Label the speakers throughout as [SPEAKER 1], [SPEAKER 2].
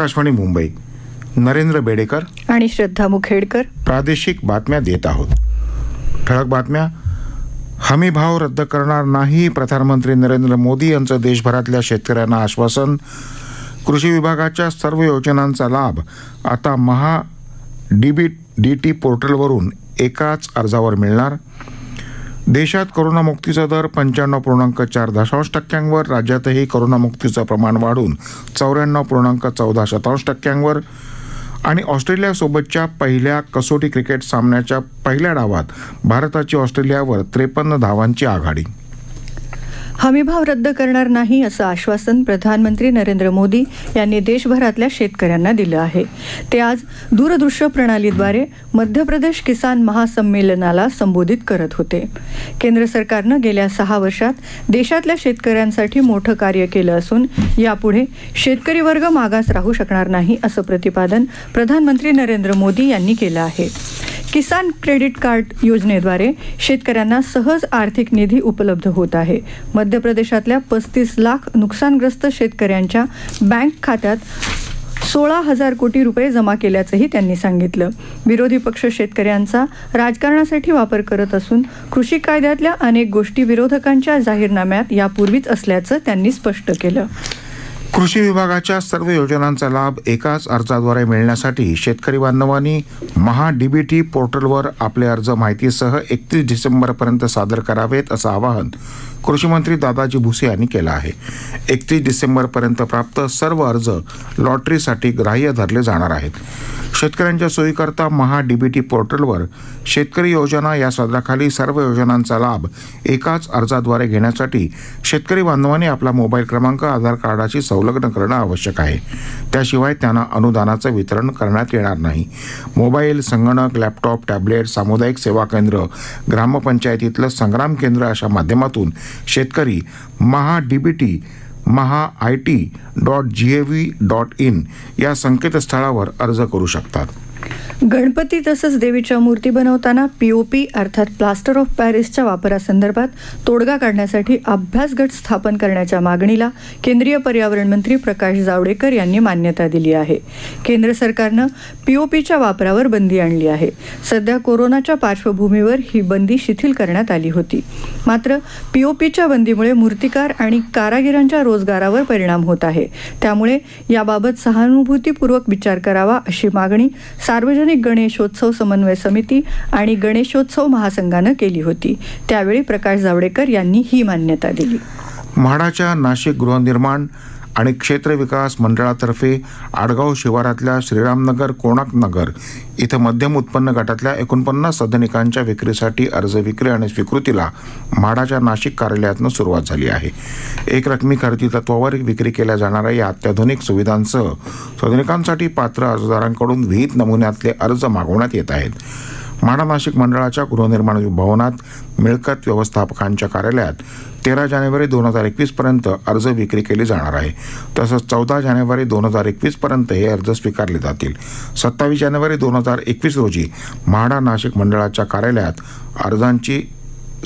[SPEAKER 1] आकाशवाणी मुंबई नरेंद्र बेडेकर
[SPEAKER 2] आणि श्रद्धा मुखेडकर
[SPEAKER 1] प्रादेशिक बातम्या देत आहोत ठळक बातम्या हमी भाव रद्द करणार नाही प्रधानमंत्री नरेंद्र मोदी यांचं देशभरातल्या शेतकऱ्यांना आश्वासन कृषी विभागाच्या सर्व योजनांचा लाभ आता महा डी डी टी पोर्टलवरून एकाच अर्जावर मिळणार देशात कोरोनामुक्तीचा दर पंच्याण्णव पूर्णांक चार दशांश टक्क्यांवर राज्यातही कोरोनामुक्तीचं प्रमाण वाढून चौऱ्याण्णव पूर्णांक चौदा शतांश टक्क्यांवर आणि ऑस्ट्रेलियासोबतच्या पहिल्या कसोटी क्रिकेट सामन्याच्या पहिल्या डावात भारताची ऑस्ट्रेलियावर त्रेपन्न धावांची
[SPEAKER 2] आघाडी हमीभाव रद्द करणार नाही असं आश्वासन प्रधानमंत्री नरेंद्र मोदी यांनी देशभरातल्या शेतकऱ्यांना दिलं आहे ते आज दूरदृश्य प्रणालीद्वारे मध्य प्रदेश किसान महासंमेलनाला संबोधित करत होते केंद्र सरकारनं गेल्या सहा वर्षात देशातल्या शेतकऱ्यांसाठी मोठं कार्य केलं असून यापुढे शेतकरी वर्ग मागास राहू शकणार नाही असं प्रतिपादन प्रधानमंत्री नरेंद्र मोदी यांनी केलं आहे किसान क्रेडिट कार्ड योजनेद्वारे शेतकऱ्यांना सहज आर्थिक निधी उपलब्ध होत आहे मध्य प्रदेशातल्या पस्तीस लाख नुकसानग्रस्त शेतकऱ्यांच्या बँक खात्यात सोळा हजार कोटी रुपये जमा केल्याचंही त्यांनी सांगितलं विरोधी पक्ष शेतकऱ्यांचा राजकारणासाठी वापर करत असून कृषी कायद्यातल्या अनेक गोष्टी विरोधकांच्या जाहीरनाम्यात यापूर्वीच असल्याचं त्यांनी स्पष्ट केलं
[SPEAKER 1] कृषी विभागाच्या सर्व योजनांचा लाभ एकाच अर्जाद्वारे मिळण्यासाठी शेतकरी बांधवांनी महा डीबीटी पोर्टलवर आपले अर्ज माहितीसह एकतीस डिसेंबरपर्यंत सादर करावेत असं आवाहन कृषीमंत्री दादाजी भुसे यांनी केलं आहे एकतीस डिसेंबरपर्यंत प्राप्त सर्व अर्ज लॉटरीसाठी ग्राह्य धरले जाणार आहेत शेतकऱ्यांच्या सोयीकरता महा डीबीटी पोर्टलवर शेतकरी योजना या सदराखाली सर्व योजनांचा लाभ एकाच अर्जाद्वारे घेण्यासाठी शेतकरी बांधवांनी आपला मोबाईल क्रमांक आधार कार्डाची सवलत संलग्न करणं आवश्यक आहे त्याशिवाय त्यांना अनुदानाचं वितरण करण्यात येणार नाही मोबाईल संगणक लॅपटॉप टॅबलेट सामुदायिक सेवा केंद्र ग्रामपंचायतीतलं संग्राम केंद्र अशा माध्यमातून शेतकरी Maha D Maha I T dot G A V dot in या संकेतस्थळावर अर्ज करू शकतात
[SPEAKER 2] गणपती तसंच देवीच्या मूर्ती बनवताना पीओपी अर्थात प्लास्टर ऑफ पॅरिसच्या वापरासंदर्भात तोडगा काढण्यासाठी अभ्यास गट स्थापन करण्याच्या मागणीला केंद्रीय पर्यावरण मंत्री प्रकाश जावडेकर यांनी मान्यता दिली आहे केंद्र सरकारनं पीओपीच्या वापरावर बंदी आणली आहे सध्या कोरोनाच्या पार्श्वभूमीवर ही बंदी शिथिल करण्यात आली होती मात्र पीओपीच्या बंदीमुळे मूर्तिकार आणि कारागिरांच्या रोजगारावर परिणाम होत आहे त्यामुळे याबाबत सहानुभूतीपूर्वक विचार करावा अशी मागणी सार्वजनिक गणेशोत्सव समन्वय समिती आणि गणेशोत्सव महासंघानं केली होती त्यावेळी प्रकाश जावडेकर यांनी ही मान्यता दिली
[SPEAKER 1] म्हाडाच्या नाशिक गृहनिर्माण आणि क्षेत्र विकास मंडळातर्फे आडगाव शिवारातल्या श्रीरामनगर कोणाकनगर इथं मध्यम उत्पन्न गटातल्या एकोणपन्नास सदनिकांच्या विक्रीसाठी अर्ज विक्री आणि स्वीकृतीला म्हाडाच्या नाशिक कार्यालयातनं सुरुवात झाली आहे एक रकमी खरेदी तत्वावर विक्री केल्या जाणाऱ्या या अत्याधुनिक सुविधांसह सदनिकांसाठी पात्र अर्जदारांकडून विहित नमुन्यातले अर्ज मागवण्यात येत आहेत म्हाडा नाशिक मंडळाच्या गृहनिर्माण भवनात मिळकत व्यवस्थापकांच्या कार्यालयात तेरा जानेवारी दोन हजार एकवीसपर्यंत अर्ज विक्री केले जाणार आहे तसंच चौदा जानेवारी दोन हजार एकवीसपर्यंत हे अर्ज स्वीकारले जातील सत्तावीस जानेवारी दोन हजार एकवीस रोजी म्हाडा नाशिक मंडळाच्या कार्यालयात अर्जांची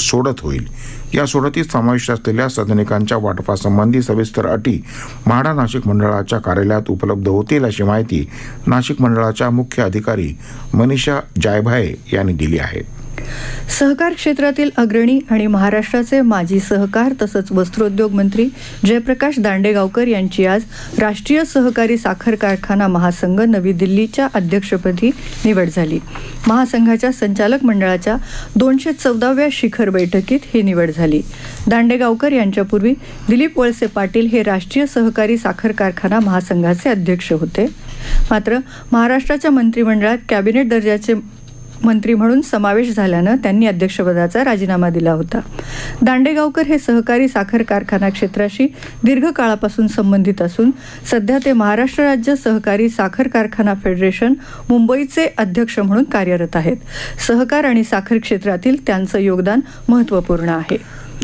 [SPEAKER 1] सोडत होईल या सोडतीत समाविष्ट असलेल्या सदनिकांच्या वाटपासंबंधी सविस्तर अटी म्हाडा नाशिक मंडळाच्या कार्यालयात उपलब्ध होतील अशी माहिती नाशिक मंडळाच्या मुख्य अधिकारी मनीषा जायभाये यांनी दिली आहे
[SPEAKER 2] सहकार क्षेत्रातील अग्रणी आणि महाराष्ट्राचे माजी सहकार तसंच वस्त्रोद्योग मंत्री जयप्रकाश दांडेगावकर यांची आज राष्ट्रीय सहकारी साखर कारखाना महासंघ नवी दिल्लीच्या अध्यक्षपदी निवड झाली महासंघाच्या संचालक मंडळाच्या दोनशे चौदाव्या शिखर बैठकीत ही निवड झाली दांडेगावकर यांच्यापूर्वी दिलीप वळसे पाटील हे राष्ट्रीय सहकारी साखर कारखाना महासंघाचे अध्यक्ष होते मात्र महाराष्ट्राच्या मंत्रिमंडळात कॅबिनेट दर्जाचे मंत्री म्हणून समावेश झाल्यानं त्यांनी अध्यक्षपदाचा राजीनामा दिला होता दांडेगावकर हे सहकारी साखर कारखाना क्षेत्राशी दीर्घकाळापासून संबंधित असून सध्या ते महाराष्ट्र राज्य सहकारी साखर कारखाना फेडरेशन मुंबईचे अध्यक्ष म्हणून कार्यरत आहेत सहकार आणि साखर क्षेत्रातील त्यांचं योगदान महत्त्वपूर्ण आहे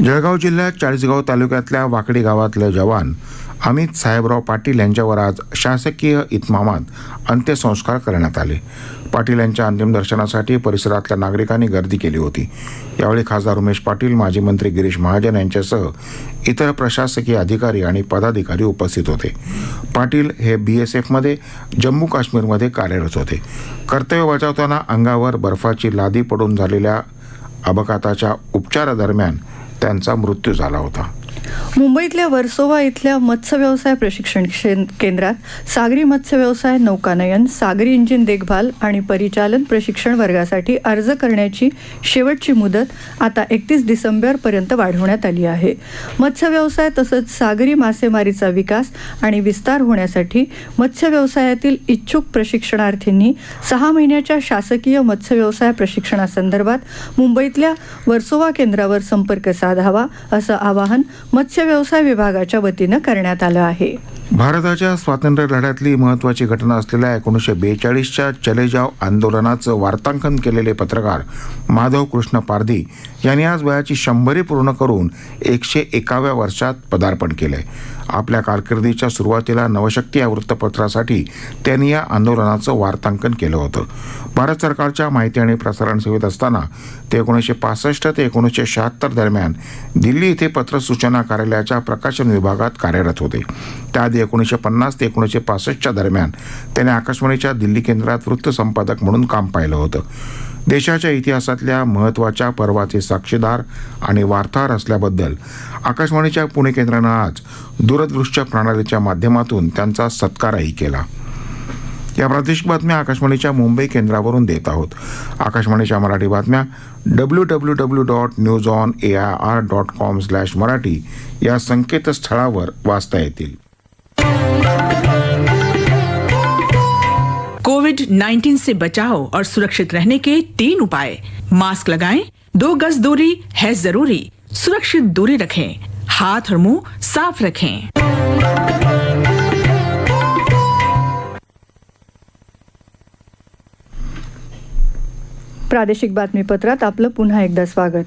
[SPEAKER 1] जळगाव जिल्ह्यात चाळीसगाव तालुक्यातल्या वाकडी गावातले जवान अमित साहेबराव पाटील यांच्यावर आज शासकीय इतमामात अंत्यसंस्कार करण्यात आले पाटील यांच्या अंतिम दर्शनासाठी परिसरातल्या नागरिकांनी गर्दी केली होती यावेळी खासदार उमेश पाटील माजी मंत्री गिरीश महाजन यांच्यासह इतर प्रशासकीय अधिकारी आणि पदाधिकारी उपस्थित होते पाटील हे बी एस एफमध्ये जम्मू काश्मीरमध्ये कार्यरत होते कर्तव्य बजावताना अंगावर बर्फाची लादी पडून झालेल्या अपघाताच्या उपचारादरम्यान त्यांचा
[SPEAKER 2] मृत्यू झाला होता मुंबईतल्या वर्सोवा इथल्या मत्स्य व्यवसाय प्रशिक्षण केंद्रात सागरी मत्स्य व्यवसाय नौकानयन सागरी इंजिन देखभाल आणि परिचालन प्रशिक्षण वर्गासाठी अर्ज करण्याची शेवटची मुदत आता एकतीस डिसेंबरपर्यंत वाढवण्यात आली आहे मत्स्य व्यवसाय तसंच सागरी मासेमारीचा विकास आणि विस्तार होण्यासाठी मत्स्य व्यवसायातील इच्छुक प्रशिक्षणार्थींनी सहा महिन्याच्या शासकीय मत्स्य व्यवसाय प्रशिक्षणासंदर्भात मुंबईतल्या वर्सोवा केंद्रावर संपर्क साधावा असं आवाहन मत्स्य व्यवसाय विभागाच्या वतीनं करण्यात आलं आहे
[SPEAKER 1] भारताच्या स्वातंत्र्य लढ्यातली महत्वाची घटना असलेल्या एकोणीसशे बेचाळीसच्या चलेजाव आंदोलनाचं वार्तांकन केलेले पत्रकार माधव कृष्ण पारधी यांनी आज वयाची शंभरी पूर्ण करून एकशे एकाव्या वर्षात पदार्पण केलं आपल्या कारकिर्दीच्या सुरुवातीला नवशक्ती या वृत्तपत्रासाठी त्यांनी या आंदोलनाचं वार्तांकन केलं होतं भारत सरकारच्या माहिती आणि प्रसारण सेवेत असताना ते एकोणीसशे पासष्ट ते एकोणीसशे शहात्तर दरम्यान दिल्ली इथे पत्र सूचना कार्यालयाच्या प्रकाशन विभागात कार्यरत होते त्याआधी एकोणीसशे पन्नास ते एकोणीसशे पासष्टच्या दरम्यान त्यांनी आकाशवाणीच्या दिल्ली केंद्रात वृत्तसंपादक म्हणून काम पाहिलं होतं देशाच्या इतिहासातल्या महत्त्वाच्या पर्वाचे साक्षीदार आणि वार्ताहर असल्याबद्दल आकाशवाणीच्या पुणे केंद्रानं आज दूरदृश्य प्रणालीच्या माध्यमातून त्यांचा सत्कारही केला या प्रादेशिक बातम्या आकाशवाणीच्या मुंबई केंद्रावरून देत आहोत आकाशवाणीच्या मराठी बातम्या W W W dot news on A I R dot com slash Marathi या संकेतस्थळावर वाचता येतील
[SPEAKER 2] कोविड 19 से बचाओ और सुरक्षित रहने के तीन उपाय मास्क लगाएं, दो गज दूरी है जरूरी सुरक्षित दूरी रखें हाथ और मुंह साफ रखें प्रादेशिक बातमीपत्रात आपलं पुन्हा एकदा स्वागत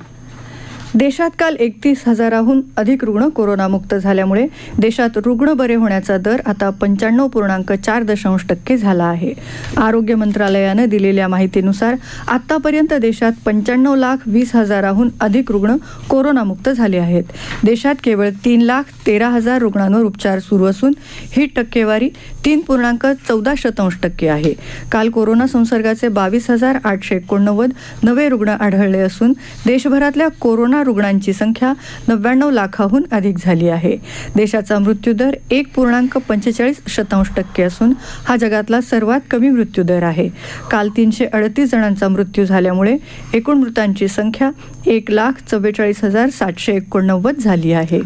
[SPEAKER 2] देशात काल एकतीस हजाराहून अधिक रुग्ण कोरोनामुक्त झाल्यामुळे देशात रुग्ण बरे होण्याचा दर आता पंच्याण्णव पूर्णांक चार दशांश टक्के झाला आहे आरोग्य मंत्रालयानं दिलेल्या माहितीनुसार आतापर्यंत देशात पंच्याण्णव लाख वीस हजाराहून अधिक रुग्ण कोरोनामुक्त झाले आहेत देशात केवळ तीन लाख तेरा हजार रुग्णांवर उपचार सुरू असून ही टक्केवारी तीन पूर्णांक चौदा शतांश टक्के आहे काल कोरोना संसर्गाचे बावीस हजार आठशे एकोणनव्वद नवे रुग्ण आढळले असून देशभरातल्या कोरोना रुग्णांची संख्या नव्याण्णव लाखाहून अधिक झाली आहे देशाचा मृत्यूदर एक पूर्णांक पंचेचाळीस शतांश टक्के असून हा जगातला सर्वात कमी मृत्यूदर आहे काल तीनशे अडतीस जणांचा मृत्यू झाल्यामुळे एकूण मृतांची संख्या एक लाख चव्वेचाळीस हजार सातशे एकोणनव्वद झाली आहे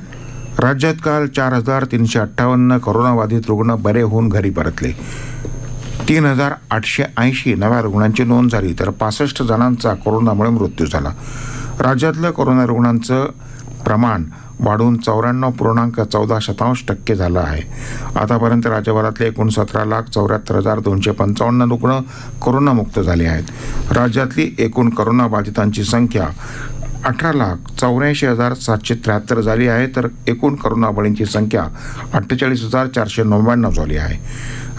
[SPEAKER 1] राज्यात काल चार हजार तीनशे अठ्ठावन्न कोरोनाबाधित रुग्ण बरे होऊन घरी परतले तीन हजार आठशे ऐंशी नव्या रुग्णांची नोंद झाली तर पासष्ट जणांचा कोरोनामुळे मृत्यू झाला राज्यातलं कोरोना रुग्णांचं प्रमाण वाढून चौऱ्याण्णव पूर्णांक चौदा शतांश टक्के झालं आहे आतापर्यंत राज्यभरातले एकूण सतरा लाख चौऱ्याहत्तर हजार दोनशे पंचावन्न रुग्ण कोरोनामुक्त झाले आहेत राज्यातली एकूण करोनाबाधितांची संख्या अठरा लाख चौऱ्याऐंशी हजार सातशे त्र्याहत्तर झाली आहे तर एकूण करोनाबळींची संख्या अठ्ठेचाळीस हजार चारशे नव्याण्णव झाली आहे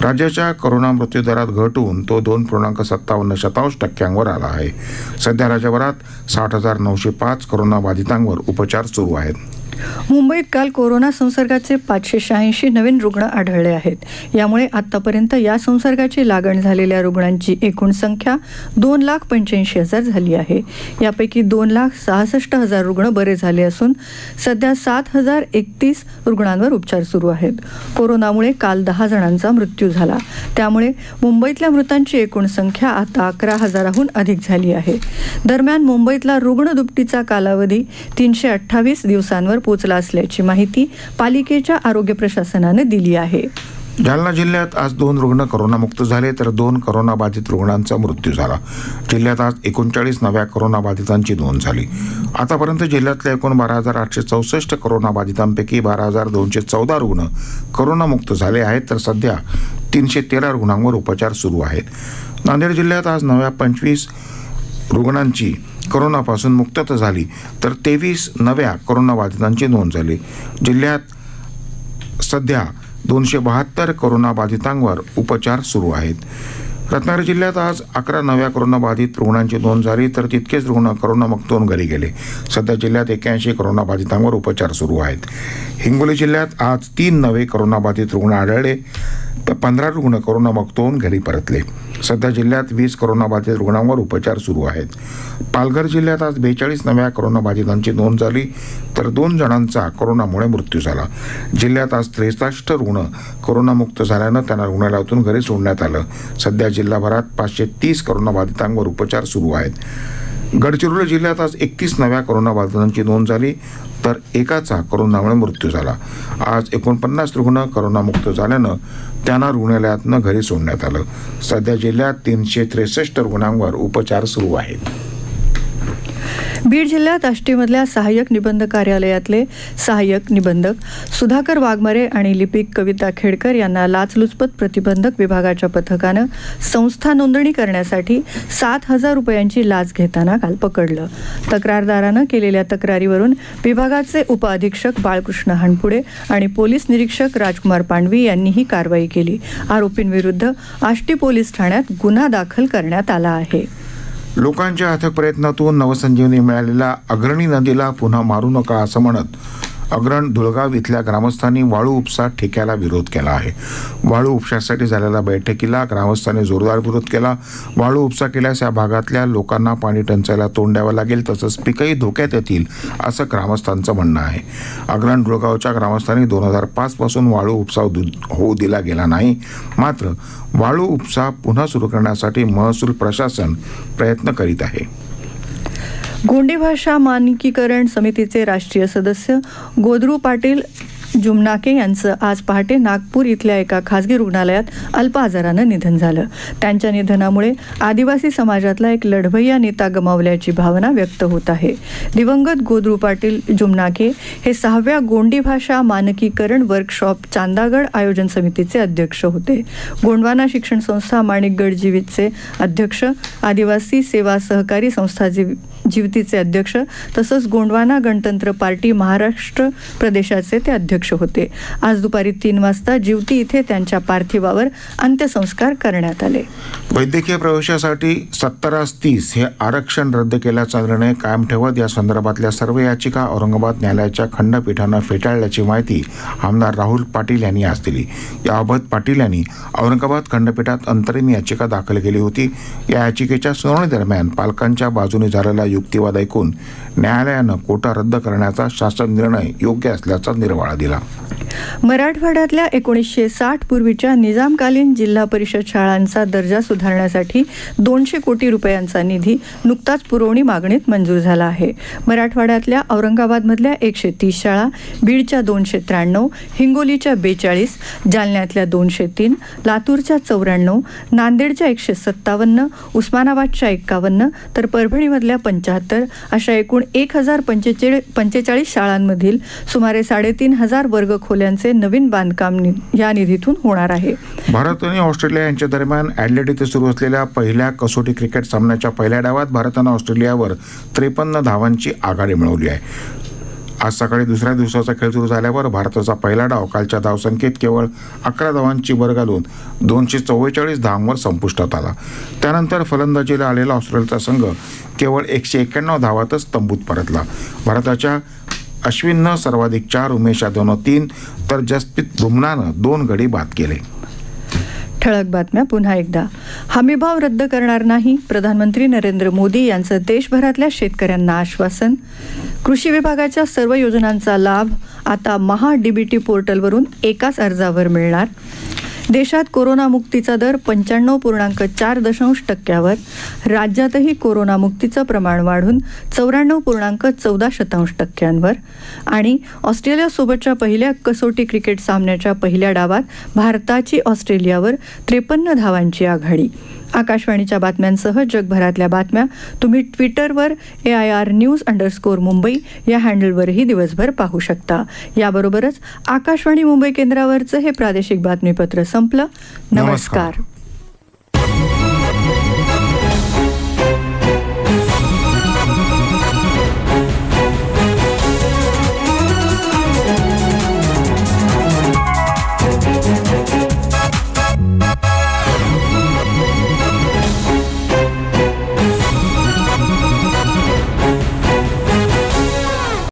[SPEAKER 1] राज्याच्या करोना मृत्यूदरात घटून तो दोन पूर्णांक सत्तावन्न शतांश टक्क्यांवर आला आहे सध्या राज्यभरात साठ हजार नऊशे पाच करोनाबाधितांवर उपचार सुरू आहेत मुंबईत काल कोरोना संसर्गाचे पाचशे शहाऐंशी नवीन रुग्ण आढळले आहेत यामुळे आतापर्यंत या संसर्गाची लागण झालेल्या रुग्णांची एकूण संख्या दोन लाख पंच्याऐंशी हजार झाली आहे यापैकी दोन लाख सहासष्ट हजार रुग्ण बरे झाले असून सध्या सात हजार एकतीस रुग्णांवर उपचार सुरू आहेत कोरोनामुळे काल दहा जणांचा मृत्यू झाला त्यामुळे मुंबईतल्या मृतांची एकूण संख्या आता अकरा हजाराहून अधिक झाली आहे दरम्यान मुंबईतला रुग्ण दुपटीचा कालावधी तीनशे अठ्ठावीस दिवसांवर पोहोचला असल्याची माहिती पालिकेच्या आरोग्य प्रशासनाने दिली आहे जालना जिल्ह्यात आज दोन रुग्ण करोनामुक्त झाले तर दोन करोनाबाधित रुग्णांचा मृत्यू झाला जिल्ह्यात आज एकोणचाळीस नव्या कोरोनाबाधितांची नोंद झाली आतापर्यंत जिल्ह्यातल्या एकूण बारा हजार आठशे चौसष्ट करोनाबाधितांपैकी बारा हजार दोनशे चौदा रुग्ण करोनामुक्त झाले आहेत तर सध्या तीनशे तेरा रुग्णांवर उपचार सुरू आहेत नांदेड जिल्ह्यात आज नव्या पंचवीस रुग्णांची कोरोनापासून मुक्तता झाली तर तेवीस नव्या कोरोनाबाधितांची नोंद झाली जिल्ह्यात सध्या दोनशे बहात्तर कोरोनाबाधितांवर उपचार सुरू आहेत रत्नागिरी जिल्ह्यात आज अकरा नव्या कोरोनाबाधित रुग्णांची नोंद झाली तर तितकेच रुग्ण कोरोनामुक्त होऊन घरी गेले सध्या जिल्ह्यात एक्क्याऐंशी कोरोनाबाधितांवर उपचार सुरू आहेत हिंगोली जिल्ह्यात आज तीन नवे कोरोनाबाधित रुग्ण आढळले तर पंधरा रुग्ण कोरोनामुक्त होऊन घरी परतले सध्या जिल्ह्यात वीस कोरोनाबाधित रुग्णांवर उपचार सुरू आहेत पालघर जिल्ह्यात आज बेचाळीस नव्या कोरोनाबाधितांची नोंद झाली तर दोन जणांचा कोरोनामुळे मृत्यू झाला जिल्ह्यात आज त्रेसष्ट रुग्ण कोरोनामुक्त झाल्यानं त्यांना रुग्णालयातून घरी सोडण्यात आलं सध्या जिल्हाभरात पाचशे तीस कोरोनाबाधितांवर उपचार सुरू आहेत गडचिरोली जिल्ह्यात आज एकतीस नव्या कोरोनाबाधितांची नोंद झाली तर एकाचा कोरोनामुळे मृत्यू झाला आज एकोणपन्नास रुग्ण करोनामुक्त झाल्यानं त्यांना रुग्णालयातनं घरी सोडण्यात आलं सध्या जिल्ह्यात तीनशे त्रेसष्ट रुग्णांवर उपचार सुरू आहेत
[SPEAKER 2] बीड जिल्ह्यात आष्टीमधल्या सहाय्यक निबंध कार्यालयातले सहाय्यक निबंधक सुधाकर वाघमारे आणि लिपिक कविता खेडकर यांना लाचलुचपत प्रतिबंधक विभागाच्या पथकानं संस्था नोंदणी करण्यासाठी सात हजार रुपयांची लाच घेताना काल पकडलं तक्रारदारानं केलेल्या तक्रारीवरून विभागाचे उपअधीक्षक बाळकृष्ण हणपुडे आणि पोलीस निरीक्षक राजकुमार पांडवी यांनी ही कारवाई केली आरोपींविरुद्ध आष्टी पोलीस ठाण्यात गुन्हा दाखल करण्यात आला आहे
[SPEAKER 1] लोकांच्या अथक प्रयत्नातून नवसंजीवनी मिळालेल्या अग्रणी नदीला पुन्हा मारू नका असं म्हणत अग्रण धुळगाव इथल्या ग्रामस्थांनी वाळू उपसा ठेक्याला विरोध केला आहे वाळू उपशासाठी झालेल्या बैठकीला ग्रामस्थांनी जोरदार विरोध केला वाळू उपसा केल्यास या भागातल्या लोकांना पाणी टंचायला तोंड द्यावं लागेल तसंच पिकही धोक्यात येतील असं ग्रामस्थांचं म्हणणं आहे अग्रण धुळगावच्या ग्रामस्थांनी दोन हजार पाचपासून वाळू उपसा होऊ दिला गेला नाही मात्र वाळू उपसा पुन्हा सुरू करण्यासाठी महसूल प्रशासन प्रयत्न करीत आहे
[SPEAKER 2] गोंडी भाषा मानकीकरण समितीचे राष्ट्रीय सदस्य गोद्रू पाटील जुमनाके यांचं आज पहाटे नागपूर इथल्या एका खासगी रुग्णालयात अल्प आजारानं निधन झालं त्यांच्या निधनामुळे आदिवासी समाजातला एक लढभैया नेता गमावल्याची भावना व्यक्त होत आहे दिवंगत गोद्रू पाटील जुमनाके हे सहाव्या गोंडी भाषा मानकीकरण वर्कशॉप चांदागड आयोजन समितीचे अध्यक्ष होते गोंडवाना शिक्षण संस्था जीवितचे अध्यक्ष आदिवासी सेवा सहकारी संस्थाचे जीवतीचे अध्यक्ष तसंच गोंडवाना गणतंत्र पार्टी महाराष्ट्र प्रदेशाचे ते अध्यक्ष होते आज दुपारी तीन वाजता जीवती इथे त्यांच्या पार्थिवावर अंत्यसंस्कार करण्यात आले
[SPEAKER 1] वैद्यकीय प्रवेशासाठी सत्तरास तीस हे आरक्षण रद्द केल्याचा निर्णय कायम ठेवत या संदर्भातल्या सर्व याचिका औरंगाबाद न्यायालयाच्या खंडपीठानं फेटाळल्याची माहिती आमदार राहुल पाटील यांनी आज दिली याबाबत पाटील यांनी औरंगाबाद खंडपीठात अंतरिम याचिका दाखल केली होती या याचिकेच्या सुनावणी दरम्यान पालकांच्या बाजूने झालेला युक्तिवाद ऐकून न्यायालयानं कोटा रद्द करण्याचा शासन निर्णय योग्य असल्याचा निर्वाळा दिला
[SPEAKER 2] मराठवाड्यातल्या एकोणीसशे साठ पूर्वीच्या निजामकालीन जिल्हा परिषद शाळांचा दर्जा सुधारण्यासाठी दोनशे कोटी रुपयांचा निधी नुकताच पुरवणी मागणीत मंजूर झाला आहे मराठवाड्यातल्या औरंगाबादमधल्या एकशे तीस शाळा बीडच्या दोनशे त्र्याण्णव हिंगोलीच्या बेचाळीस जालन्यातल्या दोनशे तीन लातूरच्या चौऱ्याण्णव नांदेडच्या एकशे सत्तावन्न उस्मानाबादच्या एक्कावन्न तर परभणीमधल्या पंच्या पंच्याहत्तर अशा एकूण एक हजार पंचेचाळी पंचेचाळीस शाळांमधील सुमारे साडेतीन हजार वर्ग खोल्यांचे नवीन बांधकाम या निधीतून होणार आहे
[SPEAKER 1] भारत आणि ऑस्ट्रेलिया यांच्या दरम्यान अॅडलेट इथे सुरू असलेल्या पहिल्या कसोटी क्रिकेट सामन्याच्या पहिल्या डावात भारतानं ऑस्ट्रेलियावर त्रेपन्न धावांची आघाडी मिळवली आहे आज सकाळी दुसऱ्या दिवसाचा खेळ सुरू झाल्यावर भारताचा पहिला डाव कालच्या धावसंख्येत केवळ अकरा धावांची भर घालून दोनशे चव्वेचाळीस धावांवर संपुष्टात आला त्यानंतर फलंदाजीला आलेला ऑस्ट्रेलियाचा संघ केवळ एकशे एक्क्याण्णव धावातच तंबूत परतला भारताच्या अश्विननं सर्वाधिक चार उमेश यादवनं तीन तर जसप्रीत बुमनानं दोन गडी बाद केले
[SPEAKER 2] ठळक बातम्या पुन्हा एकदा हमीभाव रद्द करणार नाही प्रधानमंत्री नरेंद्र मोदी यांचं देशभरातल्या शेतकऱ्यांना आश्वासन कृषी विभागाच्या सर्व योजनांचा लाभ आता महा डीबीटी पोर्टलवरून एकाच अर्जावर मिळणार देशात कोरोनामुक्तीचा दर पंच्याण्णव पूर्णांक चार दशांश टक्क्यावर राज्यातही कोरोनामुक्तीचं प्रमाण वाढून चौऱ्याण्णव पूर्णांक चौदा शतांश टक्क्यांवर आणि ऑस्ट्रेलियासोबतच्या पहिल्या कसोटी क्रिकेट सामन्याच्या पहिल्या डावात भारताची ऑस्ट्रेलियावर त्रेपन्न धावांची आघाडी आकाशवाणीच्या बातम्यांसह जगभरातल्या बातम्या तुम्ही ट्विटरवर A I R news underscore Mumbai या हँडलवरही दिवसभर पाहू शकता याबरोबरच आकाशवाणी मुंबई केंद्रावरचं हे प्रादेशिक बातमीपत्र संपलं नमस्कार